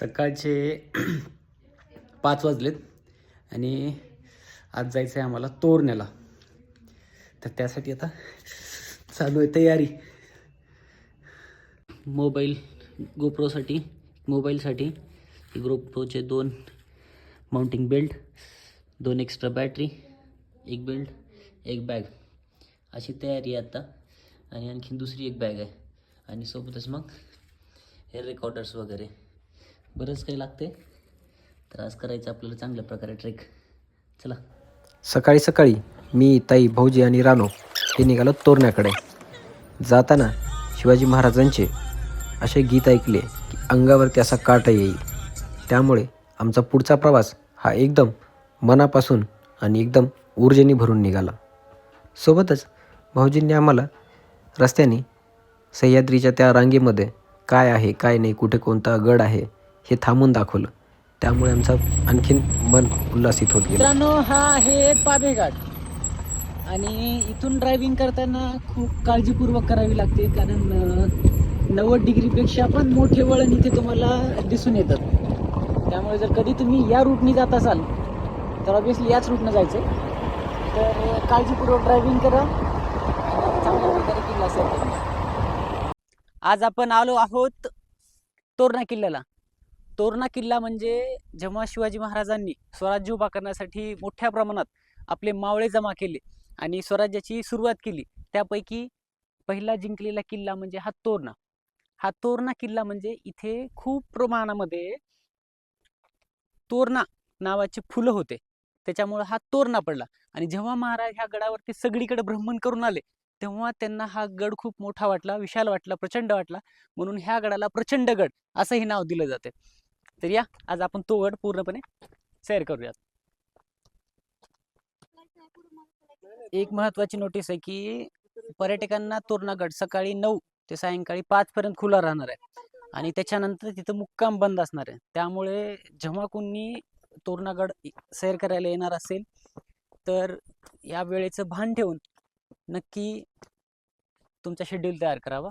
सकाळचे पाच वाजलेत आणि आज जायचं आहे आम्हाला तोरण्याला. तर त्यासाठी आता चालू आहे तयारी. मोबाईल गोप्रोसाठी मोबाईलसाठी गोप्रोचे दोन माउंटिंग बेल्ट दोन एक्स्ट्रा बॅटरी एक बेल्ट एक बॅग अशी तयारी आहे आता. आणि आणखीन दुसरी एक बॅग आहे. आणि सोबतच मग हे रेकॉर्डर्स वगैरे. बरंच काही लागते. तर आज करायचं आपल्याला चांगल्या प्रकारे ट्रेक चला. सकाळी सकाळी मी ताई भाऊजी आणि रानो हे निघालो तोरण्याकडे. जाताना शिवाजी महाराजांचे असे गीत ऐकले की अंगावरती असा काटा येईल. त्यामुळे आमचा पुढचा प्रवास हा एकदम मनापासून आणि एकदम ऊर्जेने भरून निघाला. सोबतच भाऊजींनी आम्हाला रस्त्याने सह्याद्रीच्या त्या रांगेमध्ये काय आहे काय नाही कुठे कोणता गड आहे हे थांबून दाखवलं. त्यामुळे आमचं आणखीन मन उल्हासित होत गेलं. मित्रांनो हा आहे पाबेघाट. आणि इथून ड्रायव्हिंग करताना खूप काळजीपूर्वक करावी लागते कारण नव्वद डिग्रीपेक्षा पण मोठे वळण इथे तुम्हाला दिसून येतात. त्यामुळे जर कधी तुम्ही या रूटनी जात असाल तर ऑब्विसली याच रूटनं जायचं तर काळजीपूर्वक ड्रायव्हिंग करा. चांगल्या प्रकारे किल्ला सर आज आपण आलो आहोत तोरणा किल्ल्याला. तोरणा किल्ला म्हणजे जेव्हा शिवाजी महाराजांनी स्वराज्य उभा करण्यासाठी मोठ्या प्रमाणात आपले मावळे जमा केले आणि स्वराज्याची सुरुवात केली त्यापैकी पहिला जिंकलेला किल्ला म्हणजे हा तोरणा. हा तोरणा किल्ला म्हणजे इथे खूप प्रमाणामध्ये तोरणा नावाचे फुलं होते. त्याच्यामुळं हा तोरणा पडला आणि जेव्हा महाराज ह्या गडावरती सगळीकडे भ्रमण करून आले तेव्हा त्यांना हा गड खूप मोठा वाटला विशाल वाटला प्रचंड वाटला. म्हणून ह्या गडाला प्रचंड गड असंही नाव दिलं जाते. तर या. आज आपण तो गड पूर्णपणे सैर करूयात. एक महत्वाची नोटीस आहे की पर्यटकांना तोरणागड सकाळी नऊ ते सायंकाळी पाच पर्यंत खुला राहणार आहे. आणि त्याच्यानंतर तिथं मुक्काम बंद असणार आहे. त्यामुळे जेव्हा कोणी तोरणागड सैर करायला येणार असेल तर या वेळेचं भान ठेवून नक्की तुमचा शेड्यूल तयार करावा.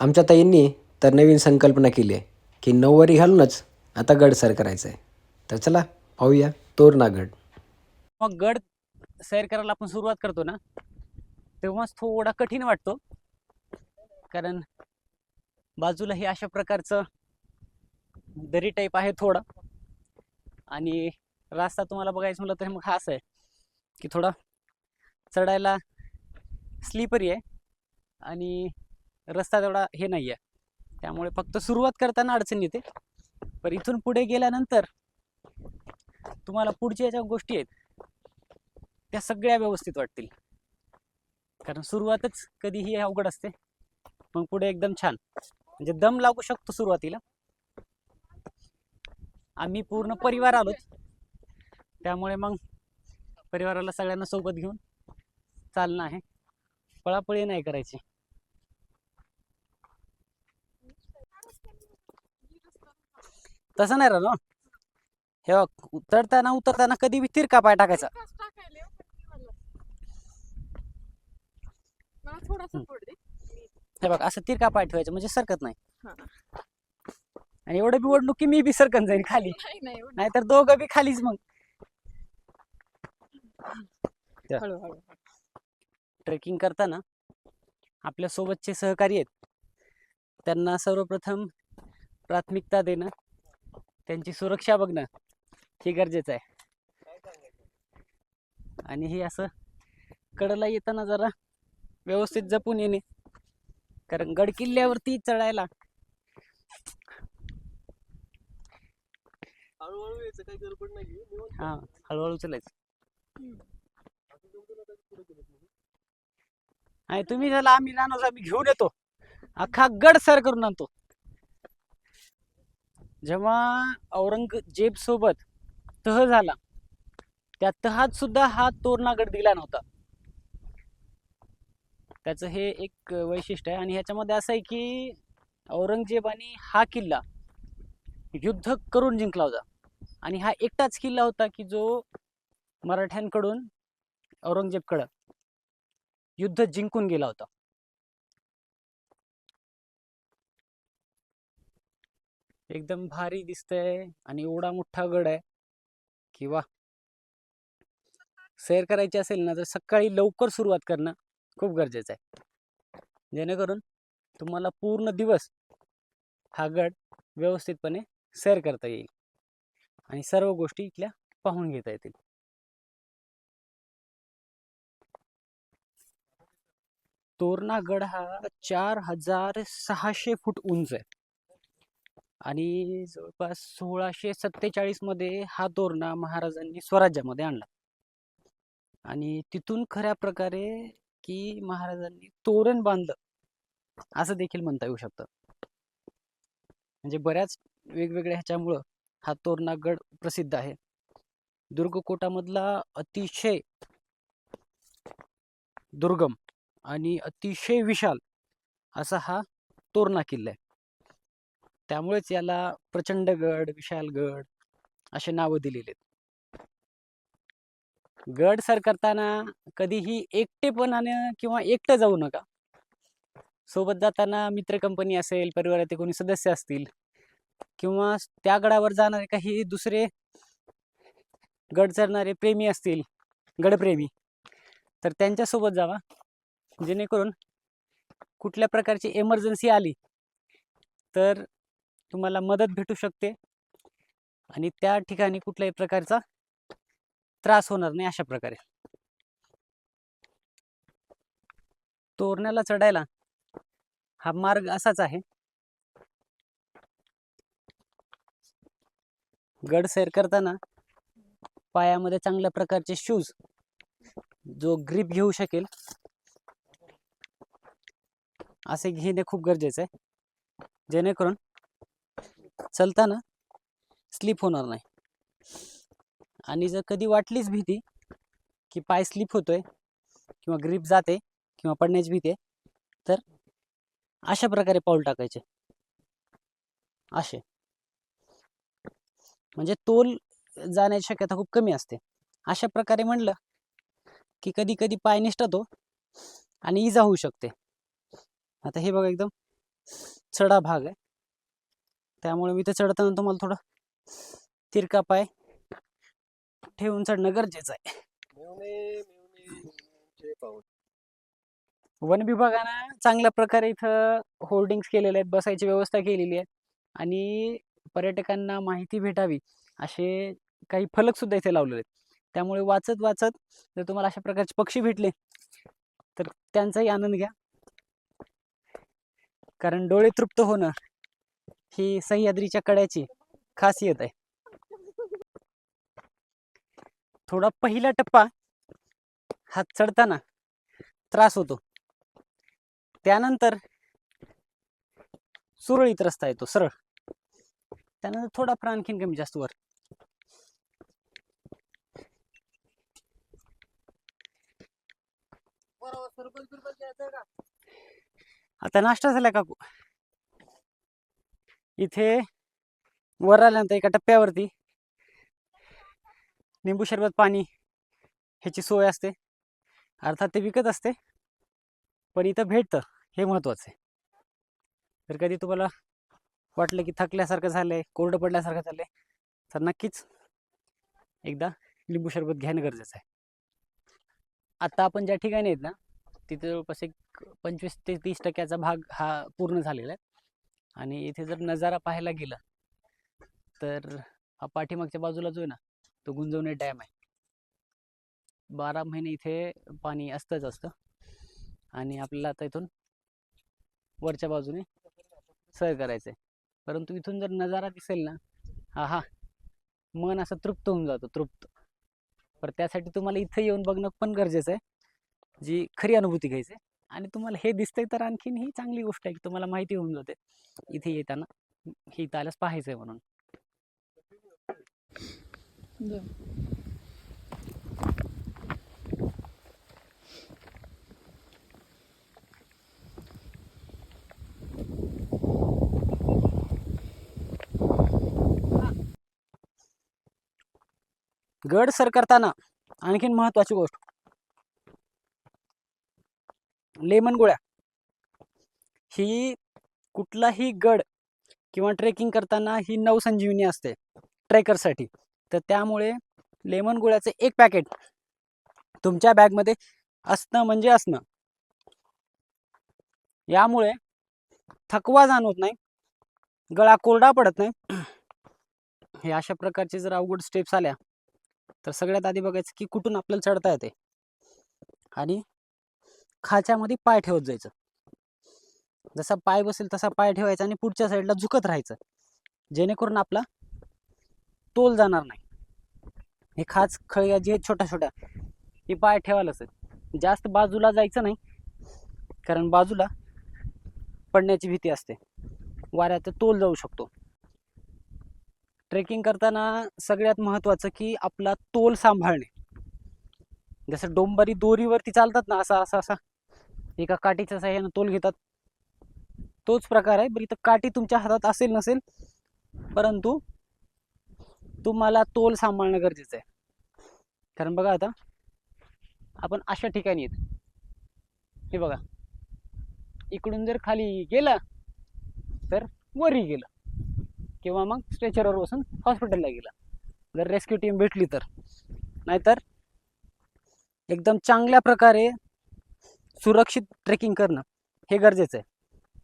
आमच्या ताईंनी तर नवीन संकल्पना केली आहे की नऊवारी घालूनच आता गड सर करायचं आहे. तर चला पाहूया तोरणागड मग गड सैर करायला आपण सुरुवात करतो ना? तेव्हाच थोडा कठीण वाटतो. कारण बाजूला हे अशा प्रकारचं दरी टाईप आहे थोडा. आणि रास्ता तुम्हाला बघायचं म्हटलं तर मग हा असं आहे की थोडा चढायला स्लीपरी आहे आणि रस्ता तेवढा हे नाही आहे त्यामुळे फक्त सुरुवात करताना अडचण येते. पण इथून पुढे गेल्यानंतर तुम्हाला पुढच्या ज्या गोष्टी आहेत त्या सगळ्या व्यवस्थित वाटतील. कारण सुरुवातच कधीही अवघड असते. मग पुढे एकदम छान. म्हणजे दम लागू शकतो सुरुवातीला. आम्ही पूर्ण परिवार आलोच. त्यामुळे मग परिवाराला सगळ्यांना सोबत घेऊन चालणं आहे. पळापळी नाही करायची. तसं नाही राहतो हे. बघ उतरताना उतरताना कधी बी तिरका पाय टाकायचा. थोडासा हम्म. हे बघ असं तिरका पाय ठेवायचं म्हणजे सरकत नाही. हा. आणि एवढं बी ओढणूक की मी बी सरकन जाईन खाली. नाही नाही एवढं. नाहीतर दोघं बी खालीच मग. त्या- ट्रेकिंग करताना आपल्या सोबतचे सहकारी आहेत. त्यांना सर्वप्रथम प्राथमिकता देणं. त्यांची सुरक्षा बघणं हे गरजेचं आहे. आणि हे असं कडला येताना जरा व्यवस्थित जपून येणे. कारण गड किल्ल्यावरती चढायला हा हळूहळू चालायचं. तुम्ही झाला आम्ही जाणो आम्ही घेऊन येतो. अख्खा गड सर करून आणतो. जेव्हा औरंगजेब सोबत तह झाला त्या तहात सुद्धा हा तोरणागड दिला नव्हता. त्याचं हे एक वैशिष्ट्य आहे. आणि ह्याच्यामध्ये असं आहे की औरंगजेबाने हा किल्ला युद्ध करून जिंकला होता. आणि हा एकटाच किल्ला होता की जो मराठ्यांकडून औरंगजेबकडं युद्ध जिंकून गेला होता. एकदम भारी दिसतंय आणि एवढा मोठा गड आहे किंवा सैर करायची असेल ना तर सकाळी लवकर सुरुवात करणं खूप गरजेचं आहे. जेणेकरून तुम्हाला पूर्ण दिवस हा गड व्यवस्थितपणे सैर करता येईल आणि सर्व गोष्टी इथल्या पाहून घेता येतील. तोरणा गड हा चार हजार सहाशे फूट उंच आहे. आणि जवळपास सोळाशे सत्तेचाळीसमध्ये हा तोरणा महाराजांनी स्वराज्यामध्ये आणला. आणि तिथून खऱ्या प्रकारे की महाराजांनी तोरण बांधलं असं देखील म्हणता येऊ शकतं. म्हणजे बऱ्याच वेगवेगळ्या ह्याच्यामुळं हा तोरणा गड प्रसिद्ध आहे. दुर्गकोटामधला अतिशय दुर्गम आणि अतिशय विशाल असा हा तोरणा किल्ला आहे. त्यामुळेच याला प्रचंडगड विशालगड असे नावं दिलेले आहेत. गड सर करताना कधीही एकटेपणानं किंवा एकटं जाऊ नका. सोबत जाताना मित्र कंपनी असेल परिवारातील कोणी सदस्य असतील किंवा त्या गडावर जाणारे काही दुसरे गड चढणारे प्रेमी असतील गडप्रेमी तर त्यांच्यासोबत जावा. जेणेकरून कुठल्या प्रकारची एमर्जन्सी आली तर तुम्हाला मदत भेटू शकते. आणि त्या ठिकाणी कुठल्याही प्रकारचा त्रास होणार नाही अशा प्रकारे. तोरण्याला चढायला हा मार्ग असाच आहे. गड सैर करताना पायामध्ये चांगल्या प्रकारचे शूज जो ग्रीप घेऊ शकेल. असे घेणे खूप गरजेचं आहे. जेणेकरून चलताना स्लिप होणार नाही. आणि जर कधी वाटलीच भीती की पाय स्लिप होतोय किंवा ग्रीप जाते किंवा पडण्याची भीती आहे तर अशा प्रकारे पाऊल टाकायचे. असे. म्हणजे तोल जाण्याची शक्यता खूप कमी असते. अशा प्रकारे म्हणलं की कधी कधी पाय निष्ठतो आणि इजा होऊ शकते. आता हे बघा एकदम चढा भाग आहे. त्यामुळे मी ते चढताना तुम्हाला थोडं तिरका पाय ठेवून चढणं गरजेचं आहे. वन विभागानं चांगल्या प्रकारे इथं होर्डिंग्स केलेले आहेत बसायची व्यवस्था केलेली आहे. आणि पर्यटकांना माहिती भेटावी असे काही फलक सुद्धा इथे लावलेले आहेत. त्यामुळे वाचत वाचत जर तुम्हाला अशा प्रकारचे पक्षी भेटले तर त्यांचाही आनंद घ्या. कारण डोळे तृप्त होणं ही सह्याद्रीच्या कड्याची खासियत आहे. थोडा पहिला टप्पा हात चढताना त्रास होतो. त्यानंतर सुरळीत रस्ता येतो सरळ. त्यानंतर थोडा आणखीन कमी जास्त वर. आता नाश्ता झाला काकू इथे वर आल्यानंतर एका टप्प्यावरती निंबू सरबत पाणी ह्याची सोय असते. अर्थात ते विकत असते. पण इथं भेटतं हे महत्त्वाचं आहे. तर कधी तुम्हाला वाटलं की थकल्यासारखं झालंय कोरडं पडल्यासारखं झालंय तर नक्कीच एकदा लिंबू सरबत घेणं गरजेचं आहे. आता आपण ज्या ठिकाणी आहेत ना तिथे जवळपास एक पंचवीस ते तीस टक्क्याचा भाग हा पूर्ण झालेला आहे. आणि इथे जर नजारा पाहायला गेला तर हा पाठीमागच्या बाजूला जो आहे ना तो गुंजवणे डॅम आहे. बारा महिने इथे पाणी असतंच असतं. आणि आपल्याला आता इथून वरच्या बाजूने सर करायचं आहे परंतु इथून जर नजारा दिसेल ना हा हा मन असं तृप्त होऊन जातं तृप्त. पर त्यासाठी तुम्हाला इथं येऊन बघणं पण गरजेचं आहे. जी खरी अनुभूती घ्यायची आहे. आणि तुम्हाला हे दिसतंय तर आणखीन ही चांगली गोष्ट आहे की तुम्हाला माहिती होऊन जाते. इथे येताना हे इथं आल्यास पाहायचं आहे म्हणून गड सर करताना आणखीन महत्वाची गोष्ट. लेमन गोळ्या. ही कुठलाही गड किंवा ट्रेकिंग करताना ही नवसंजीवनी असते ट्रेकरसाठी. तर त्यामुळे लेमन गोळ्याचं एक पॅकेट तुमच्या बॅगमध्ये असणं म्हणजे असणं. यामुळे थकवा जाणवत नाही गळा कोरडा पडत नाही. हे अशा प्रकारचे जर अवघड स्टेप्स आल्या तर सगळ्यात आधी बघायचं की कुठून आपल्याला चढता येते. आणि खाच्यामध्ये पाय ठेवत जायचं. जसा पाय बसेल तसा पाय ठेवायचा आणि पुढच्या साईडला झुकत राहायचं. जेणेकरून आपला तोल जाणार नाही. हे खाच खळग्या जे आहेत छोट्या छोट्या हे पाय ठेवायलाच आहेत जास्त बाजूला जायचं नाही. कारण बाजूला पडण्याची भीती असते. वाऱ्याचा तोल जाऊ शकतो. ट्रेकिंग करताना सगळ्यात महत्त्वाचं की आपला तोल सांभाळणे. जसं डोंबरी दोरीवरती चालतात ना असा असा असा. एका काठीच्या साह्यानं तोल घेतात. तोच प्रकार आहे. बरं इथं काठी तुमच्या हातात असेल नसेल परंतु तुम्हाला तोल सांभाळणं गरजेचं आहे. कारण बघा आता आपण अशा ठिकाणी येत हे बघा. इकडून जर खाली गेलं तर वरी गेलं. किंवा मग स्ट्रेचरवर बसून हॉस्पिटलला गेला. जर रेस्क्यू टीम भेटली तर. नाहीतर एकदम चांगल्या प्रकारे सुरक्षित ट्रेकिंग करणं हे गरजेचं आहे.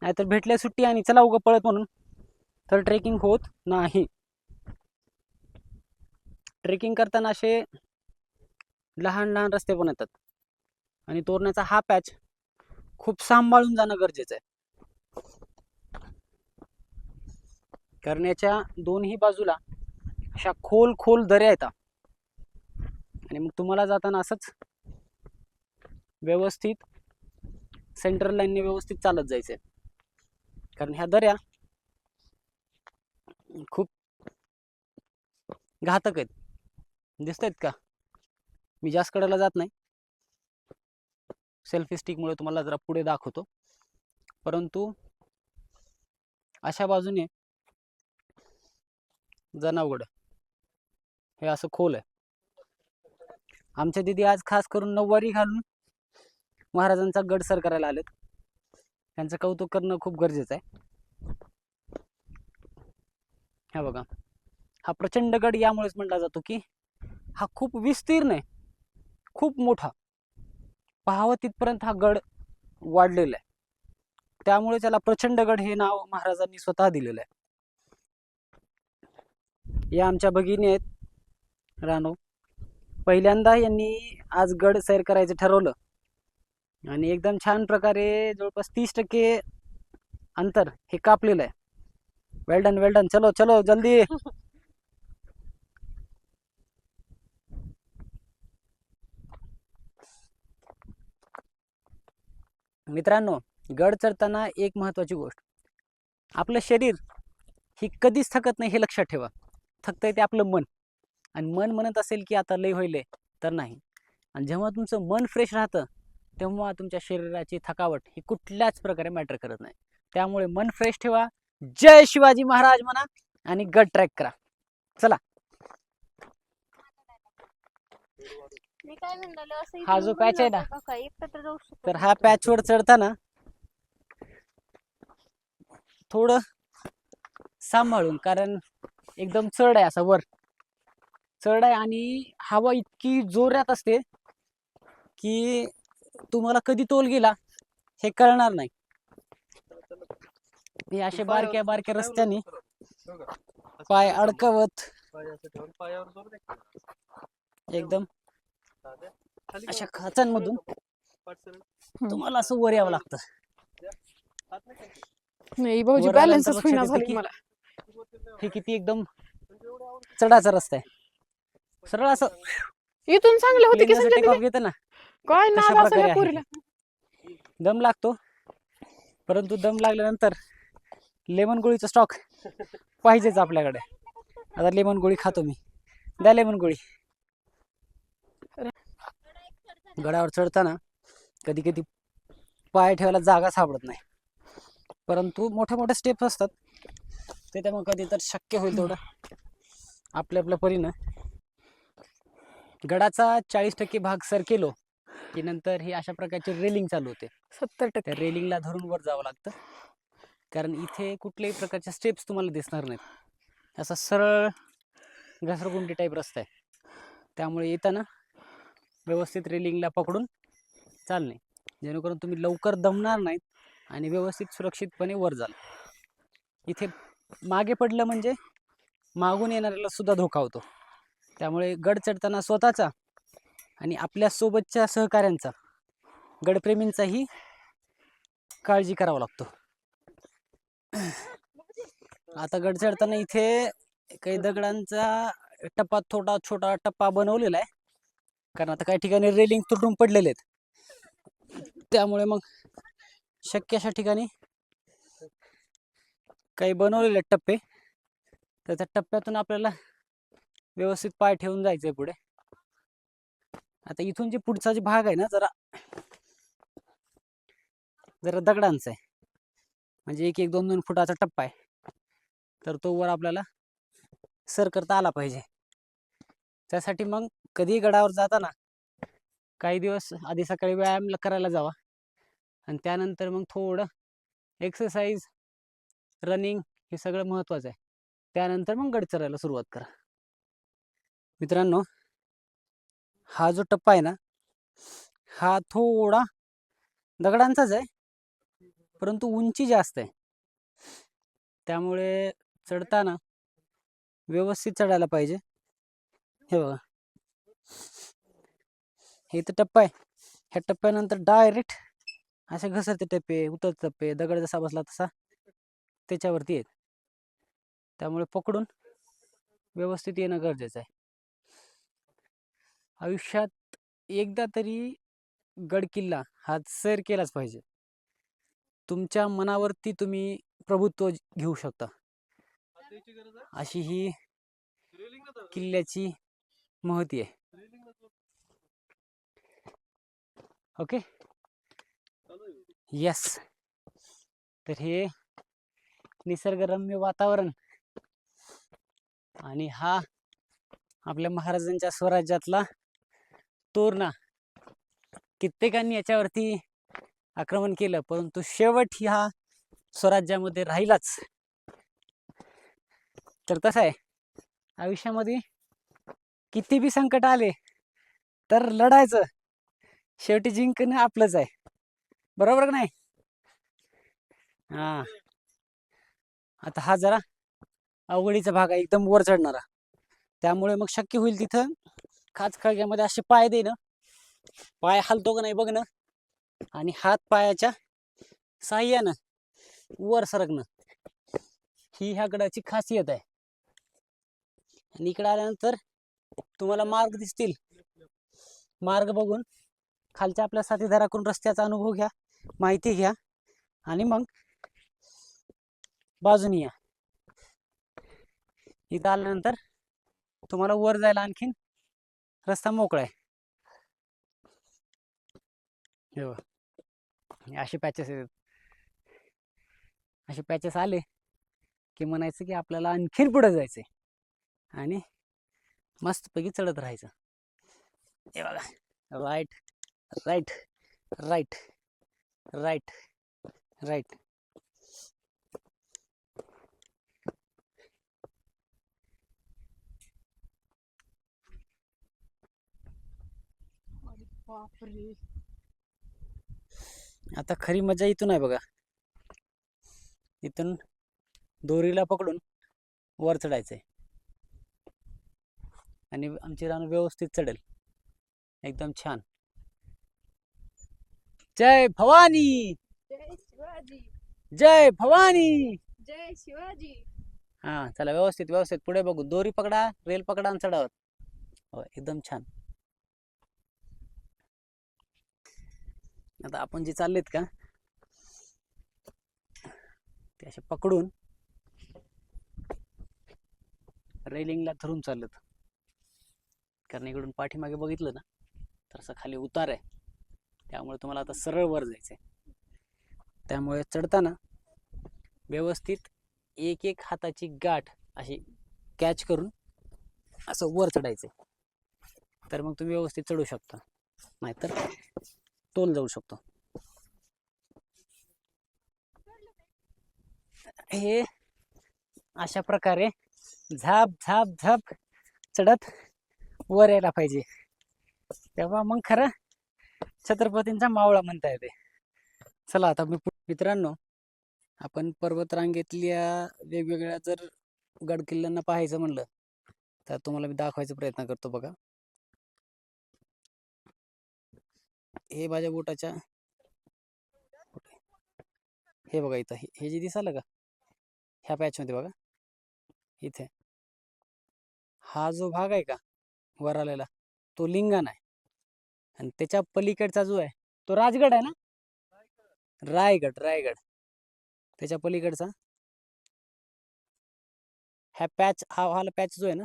नाहीतर भेटल्या सुट्टी आणि चला उगं पळत म्हणून. तर ट्रेकिंग होत नाही. ट्रेकिंग करताना असे लहान लहान रस्ते पण येतात. आणि तोरण्याचा हा पॅच खूप सांभाळून जाणं गरजेचं आहे. कारण याच्या दोन्ही बाजूला अशा खोल खोल दऱ्या येतात. आणि मग तुम्हाला जाताना असंच व्यवस्थित सेंट्रल लाईनने व्यवस्थित चालत जायचं आहे कारण ह्या दऱ्या खूप घातक आहेत. दिसत आहेत का? मी जास्त कडेला जात नाही. सेल्फी स्टिकमुळे तुम्हाला जरा पुढे दाखवतो. परंतु अशा बाजूने जनावगड हे असं खोल आहे. आमच्या दिदी आज खास करून नऊवारी घालून महाराजांचा गड सर करायला आलेत. त्यांचं कौतुक करणं खूप गरजेचं आहे. हा बघा. हा प्रचंड गड यामुळेच म्हटला जातो की हा खूप विस्तीर्ण आहे. खूप मोठा. पाहावं तिथपर्यंत हा गड वाढलेला आहे. त्यामुळे त्याला प्रचंड गड हे नाव महाराजांनी स्वतः दिलेलं आहे. या आमच्या भगिनी आहेत. रानो. पहिल्यांदा यांनी आज गड सैर करायचं ठरवलं. आणि एकदम छान प्रकारे जवळपास तीस टक्के अंतर हे कापलेलं आहे. वेल्डन वेल्डन चलो चलो जल्दी. मित्रांनो गड चढताना एक महत्वाची गोष्ट. आपलं शरीर ही कधीच थकत नाही हे लक्षात ठेवा. थकतंय ते आपलं मन. आणि मन म्हणत असेल की आता लय होईल तर नाही. आणि जेव्हा तुमचं मन फ्रेश राहतं तेव्हा तुमच्या शरीराची थकावट ही कुठल्याच प्रकारे मॅटर करत नाही. त्यामुळे मन फ्रेश ठेवा. जय शिवाजी महाराज म्हणा आणि गड ट्रॅक करा. चला. मी काय म्हणाले असं हा जो patch आहे ना? एकत्र जाऊ शकतो तर हा पॅचवर चढताना थोडं सांभाळून कारण एकदम चढ आहे असा वर. चढ आहे आणि हवा इतकी जोरात असते की तुम्हाला कधी तोल गेला? हे कळणार नाही. हे असे बारक्या बारक्या रस्त्याने पाय अडकवत. एकदम. अशा. खाचांमधून. तुम्हाला असं वर यावं लागतं. नाही भाऊजी नाही हे किती एकदम म्हणजे. चढाचा रस्ता आहे. सरळ असं इथून चांगले होते की? घेतं ना. काय नाद या आहे. पोरीला? दम लागतो. परंतु दम लागल्यानंतर लेमन गोळीचा स्टॉक पाहिजेच आपल्याकडे. आता लेमन गोळी खातो मी. द्या लेमन गोळी. गडावर चढताना कधी कधी पाय ठेवायला जागा सापडत नाही. परंतु मोठ्या मोठ्या स्टेप्स असतात. ते त्यामुळे कधी तर शक्य होईल तेवढं. आपल्या आपल्या परीनं गडाचा चाळीस टक्के भाग सर केलो. की नंतर ही अशा प्रकारची रेलिंग चालू होते. सत्तर टक्के. रेलिंगला धरून वर जावं लागतं. कारण इथे कुठल्याही प्रकारच्या स्टेप्स तुम्हाला दिसणार नाहीत. असा सरळ घसरगुंडी टाईप रस्ता आहे. त्यामुळे येताना व्यवस्थित रेलिंगला पकडून चालणे. जेणेकरून तुम्ही लवकर दमणार नाहीत आणि व्यवस्थित सुरक्षितपणे वर जाल. इथे मागे पडलं म्हणजे मागून येणाऱ्याला सुद्धा धोका होतो. त्यामुळे गड चढताना स्वतःचा आणि आपल्यासोबतच्या सहकाऱ्यांचा गडप्रेमींचाही काळजी करावा लागतो. आता गड चढताना इथे काही दगडांचा टप्पा थोडा छोटा टप्पा बनवलेला आहे. कारण आता काही ठिकाणी रेलिंग तुटून पडलेले आहेत. त्यामुळे मग शक्य अशा ठिकाणी काही बनवलेले आहेत टप्पे. तर त्या टप्प्यातून आपल्याला व्यवस्थित पाय ठेवून जायचं आहे पुढे. आता इथून जे पुढचा जे भाग आहे ना जरा जरा दगडांचा आहे. म्हणजे एक एक दोन दोन फुटाचा टप्पा आहे. तर तो वर आपल्याला सर करता आला पाहिजे. त्यासाठी मग कधीही गडावर जाताना काही दिवस आधी सकाळी व्यायाम करायला जावा. आणि त्यानंतर मग थोडं एक्सरसाइज रनिंग हे सगळं महत्त्वाचं आहे. त्यानंतर मग गड चढायला सुरुवात करा. मित्रांनो हा जो टप्पा आहे ना हा थोडा दगडांचाच आहे. परंतु उंची जास्त आहे. त्यामुळे चढताना व्यवस्थित चढायला पाहिजे. हे बघा. हे तर टप्पा आहे. ह्या टप्प्यानंतर डायरेक्ट असे घसरते टप्पे उतर टप्पे दगड जसा बसला तसा त्याच्यावरती आहेत त्यामुळे पकडून व्यवस्थित येणं गरजेचं आहे. आयुष्यात एकदा तरी गडकिल्ला हा सैर केलाच पाहिजे. तुमच्या मनावरती तुम्ही प्रभुत्व घेऊ शकता. अशी ही किल्ल्याची महती आहे. ओके? यस. तर हे निसर्गरम्य वातावरण आणि हा आपल्या महाराजांच्या स्वराज्यातला तोरणा कित्येकांनी याच्यावरती आक्रमण केलं परंतु शेवट ह्या स्वराज्यामध्ये राहिलाच. तर तसं आहे. आयुष्यामध्ये किती बी संकट आले तर लढायचं. शेवटी जिंकणं आपलंच आहे. बरोबर का नाही? हा. आता हा जरा अवघडीचा भाग आहे. एकदम वर चढणारा. त्यामुळे मग शक्य होईल तिथं खाच खळग्यामध्ये असे पाय देणं पाय हलतो का नाही बघणं आणि हात पायाच्या साह्यानं वर सरकणं. ही ह्या गडाची खासियत आहे. आणि इकडे आल्यानंतर तुम्हाला मार्ग दिसतील. मार्ग बघून खालच्या आपल्या साथीदाराकडून रस्त्याचा अनुभव घ्या माहिती घ्या आणि मग बाजून या. इथं आल्यानंतर तुम्हाला वर जायला आणखीन रस्ता मोकळा आहे. हो असे पॅचेस येतात. असे पॅचेस आले की म्हणायचं की आपल्याला आणखीन पुढे जायचंय. आणि मस्तपैकी चढत राहायचं. हे बघा. Right right right right right बापरे. आता खरी मजा इथून आहे बघा. इथून दोरीला पकडून वर चढायचंय. आणि आमची रान व्यवस्थित चढेल. एकदम छान. जय भवानी! जय शिवाजी. जय भवानी! जय शिवाजी. हा चला व्यवस्थित व्यवस्थित. पुढे बघू. दोरी पकडा रेल पकडा आणि चढावर. हो एकदम छान. आता आपण जे चाललेत का ते असे पकडून रेलिंगला धरून चाललेत. कारण इकडून पाठीमागे बघितलं ना तर असं खाली उतार आहे. त्यामुळे तुम्हाला आता सरळ वर जायचंय. त्यामुळे चढताना व्यवस्थित एक एक हाताची गाठ अशी कॅच करून असं वर चढायचं तर मग तुम्ही व्यवस्थित चढू शकता. नाहीतर तोल जाऊ शकतो. हे अशा प्रकारे झाप झाप झाप चढत वर यायला पाहिजे. तेव्हा मग खरं छत्रपतींचा मावळा म्हणता येते. चला आता मी मित्रांनो आपण पर्वतरांगेतल्या वेगवेगळ्या जर गड किल्ल्यांना पाहायचं म्हणलं तर तुम्हाला मी दाखवायचा प्रयत्न करतो बघा. हे माझ्या बोटाच्या. हे बघा इथं हे हे जे दिसालं का? ह्या पॅचमध्ये बघा. इथे. हा जो भाग आहे का? वर आलेला तो लिंगण आहे. आणि त्याच्या पलीकडचा जो आहे तो राजगड आहे ना? रायगड रायगड. त्याच्या पलीकडचा. ह्या पॅच हा हा पॅच जो आहे ना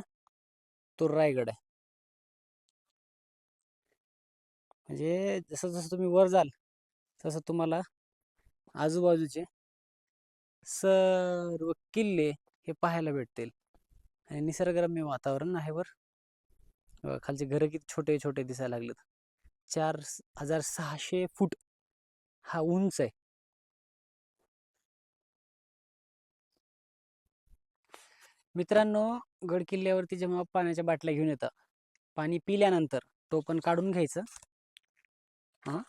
तो रायगड आहे. म्हणजे जसं जसं तुम्ही वर जाल तसं तुम्हाला आजूबाजूचे सर्व किल्ले हे पाहायला भेटतील. आणि निसर्गरम्य वातावरण आहे वर खालचे घरं किती छोटे छोटे दिसायला लागलेत. चार हजार सहाशे फूट हा उंच आहे. मित्रांनो गड किल्ल्यावरती जेव्हा पाण्याच्या बाटल्या घेऊन येतात पाणी पिल्यानंतर टोपण काढून घ्यायचं. हा.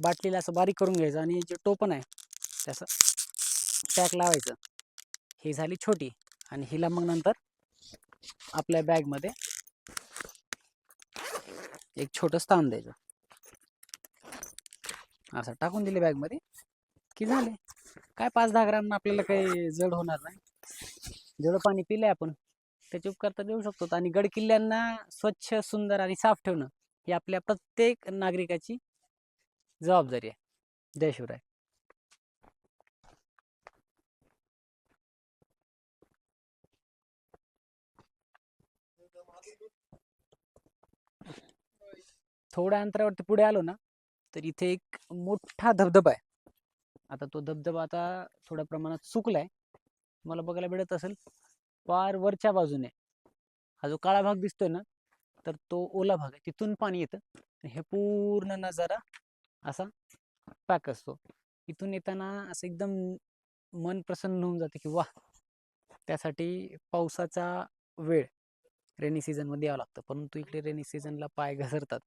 बाटलीला असं बारीक करून घ्यायचं आणि जे टोपण आहे त्याचं पॅक लावायचं. ही झाली छोटी आणि हिला मग नंतर आपल्या बॅगमध्ये एक छोटं स्थान द्यायचं. असं टाकून दिले बॅगमध्ये की झाले. काय पाच दहा ग्राम आपल्याला काही जड होणार नाही. जेवढं पाणी पिलंय आपण त्याचे उपकार तर देऊ शकतो. आणि गड किल्ल्यांना स्वच्छ सुंदर आणि साफ ठेवणं ही आपल्या प्रत्येक नागरिकाची जबाबदारी आहे. जय शिवराय. थोड्या अंतरावरती पुढे आलो ना तर इथे एक मोठा धबधबा आहे. आता तो धबधबा आता थोड्या प्रमाणात चुकलाय मला बघायला भेटत असेल पार वरच्या बाजूने हा जो काळा भाग दिसतोय ना तर तो ओला भाग आहे. तिथून पाणी येतं. हे पूर्ण नजारा असा पॅक असतो. इथून येताना असं एकदम मन प्रसन्न होऊन जाते की वाह त्यासाठी पावसाचा वेळ रेनी सीझनमध्ये यावं लागतं. परंतु इकडे रेनी सीझनला पाय घसरतात.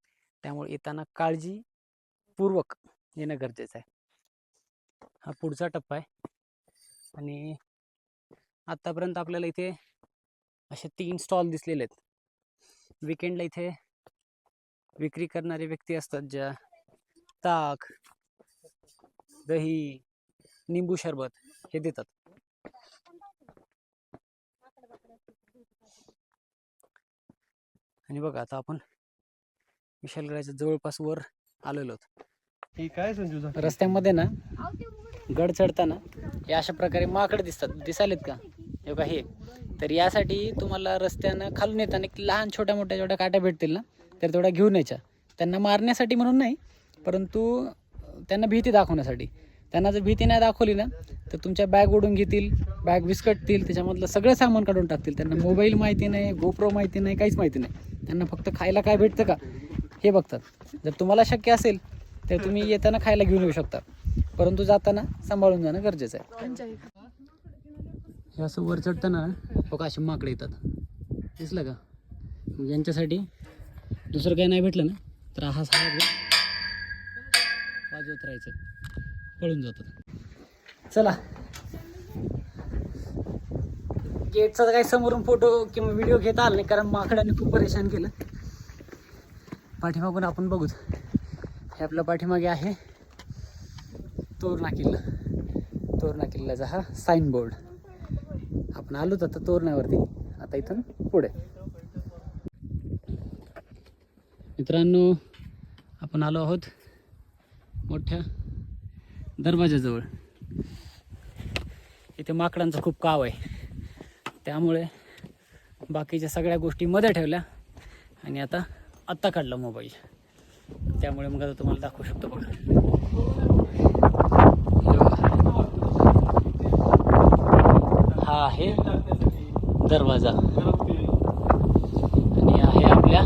त्यामुळे येताना काळजीपूर्वक येणं गरजेचं आहे. हा पुढचा टप्पा आहे. आणि आत्तापर्यंत आपल्याला इथे असे तीन स्टॉल दिसलेले आहेत. विकेंडला इथे विक्री करणारे व्यक्ती असतात ज्या ताक दही निंबू सरबत हे देतात. आणि बघा आता आपण विशालगडाच्या जवळपास वर आलेलो आहोत. हे काय संजू? झालं? रस्त्यामध्ये ना गड चढताना हे अशा प्रकारे माकड दिसतात. दिसालेत का? हे बघा हे. तर यासाठी तुम्हाला रस्त्यानं खालून येताना एक लहान छोट्या मोठ्या जेवढ्या काट्या भेटतील ना तर तेवढ्या घेऊन यायच्या. त्यांना मारण्यासाठी म्हणून नाही परंतु त्यांना भीती दाखवण्यासाठी. त्यांना जर भीती नाही दाखवली ना तर तुमच्या बॅग ओढून घेतील बॅग विस्कटतील त्याच्यामधलं सगळं सामान काढून टाकतील. त्यांना मोबाईल माहिती नाही गोप्रो माहिती नाही काहीच माहिती नाही. त्यांना फक्त खायला काय भेटतं का? हे बघतात. जर तुम्हाला शक्य असेल तर तुम्ही येताना खायला घेऊन येऊ शकता. परंतु जाताना सांभाळून जाणं गरजेचं आहे. हे असं वर चढताना बघा असे माकडे येतात. दिसलं का? मग यांच्यासाठी दुसरं काही नाही भेटलं ना तर हा सहा वाजवत राहायचं पळून जातात. चला. गेटचा काही समोरून फोटो किंवा व्हिडिओ घेता आला नाही कारण माकडाने खूप परेशान केलं. पाठीमागून आपण बघूत. हे आपल्या पाठीमागे आहे. तोरणा किल्ला. तोरणा किल्ल्याचा हा साईन बोर्ड आपण आलोच आता तोरणावरती आता इथून पुढे. मित्रांनो आपण आलो आहोत मोठ्या दरवाजाजवळ. इथे माकडांचा खूप काव आहे. त्यामुळे बाकीच्या सगळ्या गोष्टी मध्ये ठेवल्या आणि आता आत्ता काढला मोबाईल त्यामुळे मग आता तुम्हाला दाखवू शकतो बघा हे बघा. हा आहे दरवाजा. आणि आहे आपल्या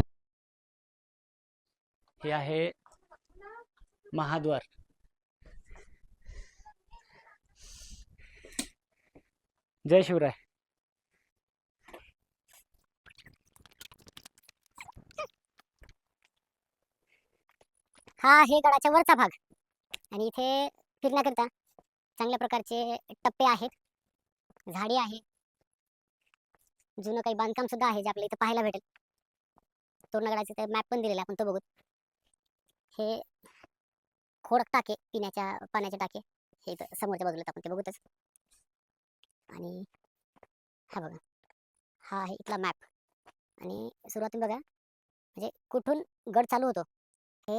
हे आहे महाद्वार. जय शिवराय. हा हे गडाच्या वरचा भाग. आणि इथे फिरण्याकरिता चांगल्या प्रकारचे टप्पे आहेत. झाडी आहे जुनं काही बांधकाम सुद्धा आहे जे आपल्या इथं पाहायला भेटेल. तोरणगडाचे ते मॅप पण दिलेला आपण तो बघू हे खोडक टाके पिण्याच्या पाण्याचे टाके. हे इथं समोरच्या बाजूला आपण ते बघूतच. आणि हा बघा हा आहे इथला मॅप आणि सुरुवातीला बघा म्हणजे कुठून गड चालू होतो हे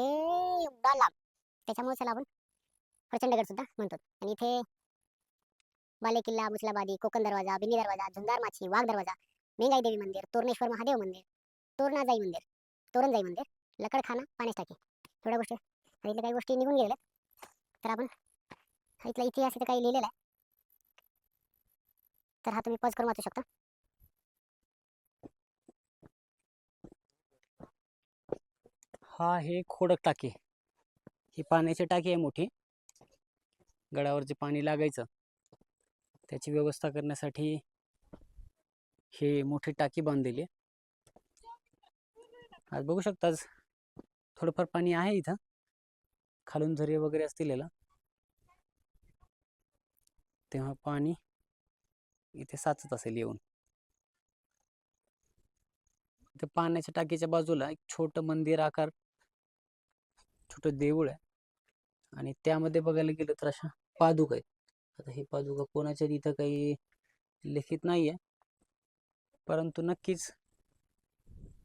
एवढा लांब. त्याच्यामुळे त्याला आपण प्रचंडगड सुद्धा म्हणतो. आणि इथे बाले किल्ला मुसलाबादी कोकण दरवाजा बिनी दरवाजा झुंजार माची वाघ दरवाजा मेंगाई देवी मंदिर तोरणेश्वर महादेव मंदिर तोरणाजाई मंदिर तोरणजाई मंदिर लकडखाना पाण्यास टाकी थोड्या गोष्टी इथल्या काही गोष्टी निघून गेलेल्या तर आपण इथला इतिहास इथं काही लिहिलेला आहे. तर हा तुम्ही पॉज करून वाचू शकता. हा हे खोडक टाकी. ही पाण्याची टाकी आहे मोठी. गडावर जे पाणी लागायचं त्याची व्यवस्था करण्यासाठी हे मोठी टाकी बांधलेली आहे. आज बघू शकताच थोडंफार पाणी आहे इथं. खालून झरे वगैरे असतील याला. तेव्हा पाणी इथे साचत असेल येऊन. इथे पाण्याच्या टाकीच्या बाजूला एक छोटं मंदिर आकार छोटं देऊळ आहे. आणि त्यामध्ये बघायला गेलं तर अशा पादुका आहेत. आता हे पादुका कोणाच्या इथं काही लिखित नाही आहे परंतु नक्कीच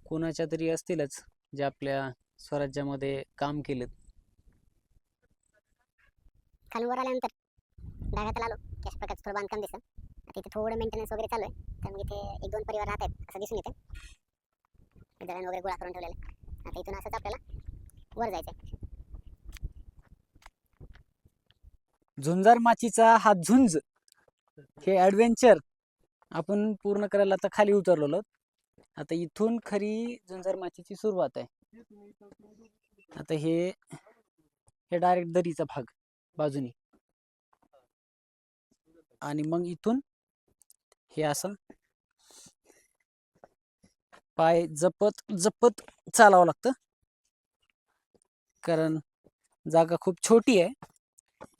कोणाच्या तरी असतीलच जे आपल्या स्वराज्यामध्ये काम केलेत. खालून वर आल्यानंतर डाव्यात आलो की अशा प्रकारचं थोडं बांधकाम दिसतं आता इथे थोडं मेंटेनन्स वगैरे चालू आहे. तर मग इथे एक दोन परिवार राहत आहेत असं दिसून येते दळण वगैरे गोळा करून ठेवलेलं आहे. आता इथून असंच आपल्याला वर जायचं आहे झुंजार माचीचा हा झुंज हे ॲडव्हेंचर आपण पूर्ण करायला आता खाली उतरलेलो. आता इथून खरी झुंजार माचीची सुरुवात आहे. आता हे हे डायरेक्ट दरीचा भाग बाजूनी. आणि मग इथून हे असं पाय जपत जपत चालावं लागतं. कारण जागा खूप छोटी आहे.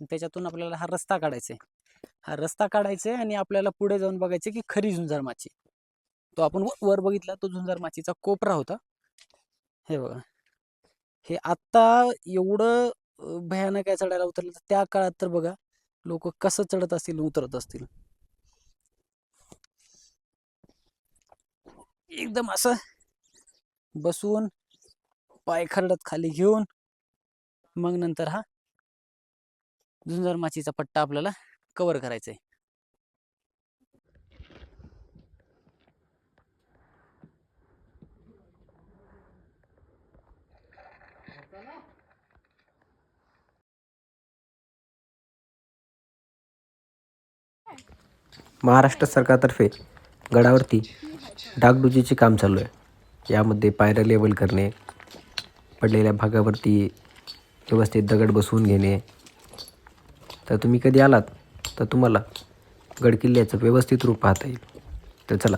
त्याच्यातून आपल्याला हा रस्ता काढायचा आहे. हा रस्ता काढायचा आहे आणि आपल्याला पुढे जाऊन बघायचं की खरी झुंजार माची तो आपण वर बघितला तो झुंजार माचीचा कोपरा होता. हे बघा. हे आत्ता एवढं भयानक आहे चढायला उतरलं तर त्या काळात तर बघा लोक कसं चढत असतील उतरत असतील. एकदम असं बसून पाय खरडत खाली घेऊन मग नंतर हा झुंजार माचीचा पट्टा आपल्याला कव्हर करायचं आहे महाराष्ट्र सरकारतर्फे गडावरती डागडुजीचे काम चालू आहे. यामध्ये पायऱ्या लेवल करणे पडलेल्या भागावरती व्यवस्थित दगड बसवून घेणे. तर तुम्ही कधी आलात? तर तुम्हाला गडकिल्ल्याचं व्यवस्थित रूप पाहता येईल. तर चला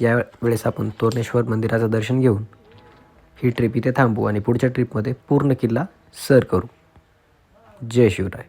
या वेळेस आपण तोरणेश्वर मंदिराचं दर्शन घेऊन ही ट्रिप इथे थांबू आणि पुढच्या ट्रिपमध्ये पूर्ण किल्ला सर करू. जय शिवराय.